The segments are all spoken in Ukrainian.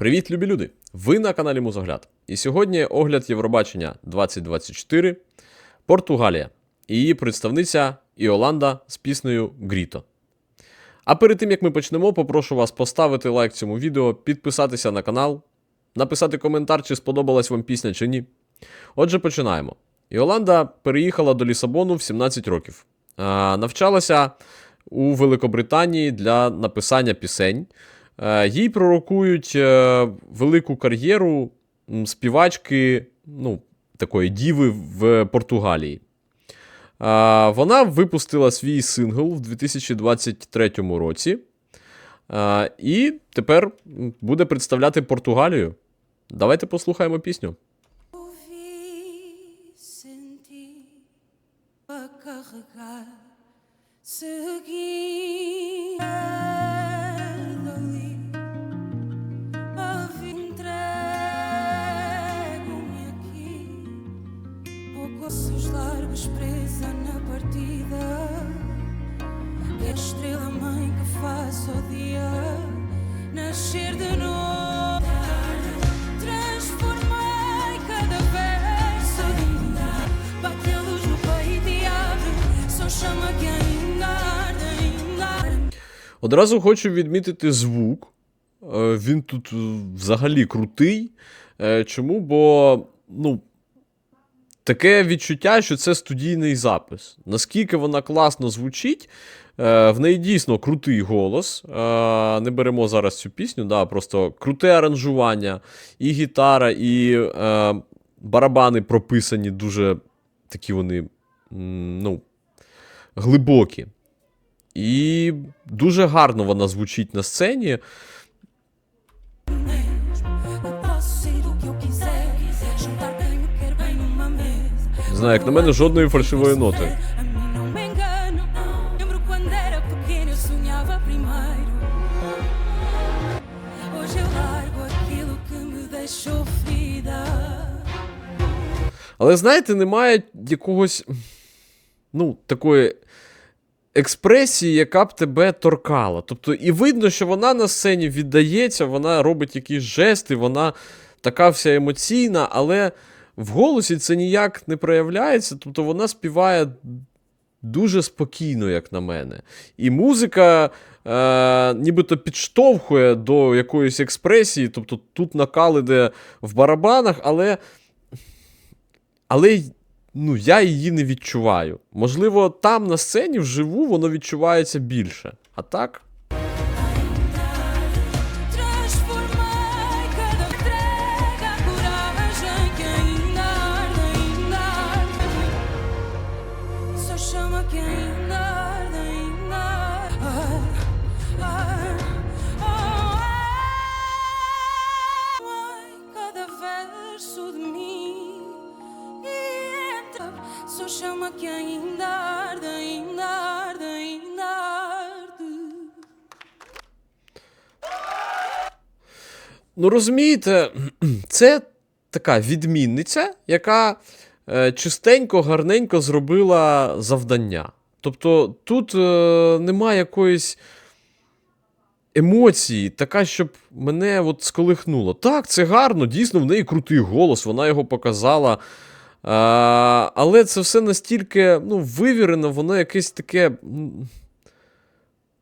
Привіт, любі люди! Ви на каналі Музогляд. І сьогодні огляд Євробачення 2024, Португалія і її представниця Іоланда з піснею Гріто. А перед тим як ми почнемо, попрошу вас поставити лайк цьому відео, підписатися на канал, написати коментар, чи сподобалась вам пісня чи ні. Отже, починаємо. Іоланда переїхала до Лісабону в 17 років. Навчалася у Великобританії для написання пісень. Е, Їй пророкують е, велику кар'єру співачки, ну, такої діви в Португалії. Е, Вона випустила свій сингл в 2023 році. І тепер буде представляти Португалію. Давайте послухаємо пісню. Seguir largos presa na partida, que a estrela mãe que faz o dia nascer de novo. Transformei cada verso de Bate a luz no peito e abre Só chama que ainda arde, ainda arde Одразу хочу відмітити звук. Е, Він тут е, взагалі крутий. Е, Чому? Бо, ну, таке відчуття, що це студійний запис. Наскільки вона класно звучить, е, в неї дійсно крутий голос. Е, Не беремо зараз цю пісню, да, просто круте аранжування, і гітара, і е, барабани прописані дуже такі вони, ну, глибокі. І дуже гарно вона звучить на сцені. Знаю, як на мене, жодної фальшивої ноти. Але знаєте, немає якогось, ну, такої експресії, яка б тебе торкала. Тобто, і видно, що вона на сцені віддається, вона робить якісь жести, вона така вся емоційна, але в голосі це ніяк не проявляється. Тобто вона співає дуже спокійно, як на мене. І музика е, нібито підштовхує до якоїсь експресії, тобто тут накал іде в барабанах, але. Але ну, я її не відчуваю. Можливо, там на сцені вживу воно відчувається більше. А так. Que ainda arde, ainda arde, ainda arde. Ну, розумієте, це така відмінниця, яка е, чистенько, гарненько зробила завдання. Тобто тут е, немає якоїсь емоції, така, щоб мене от сколихнуло. Так, це гарно, дійсно, в неї крутий голос, вона його показала. А, але це все настільки ну, вивірено, воно якесь таке.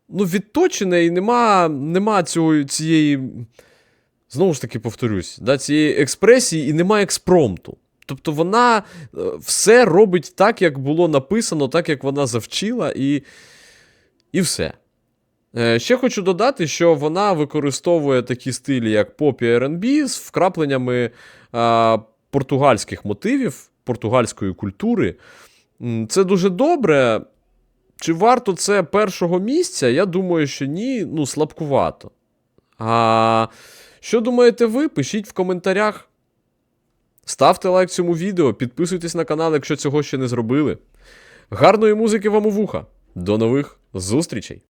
Ну, відточене, і нема, нема цього, цієї. Знову ж таки повторюсь, да, цієї експресії і немає експромту. Тобто вона е, все робить так, як було написано, так як вона завчила, і, і все. Е, Ще хочу додати, що вона використовує такі стилі, як поп і R&B з вкрапленнями е, португальських мотивів, португальської культури. Це дуже добре. Чи варто це першого місця? Я думаю, що ні, ну, слабкувато. А що думаєте ви? Пишіть в коментарях. Ставте лайк цьому відео, підписуйтесь на канал, якщо цього ще не зробили. Гарної музики вам у вуха. До нових зустрічей!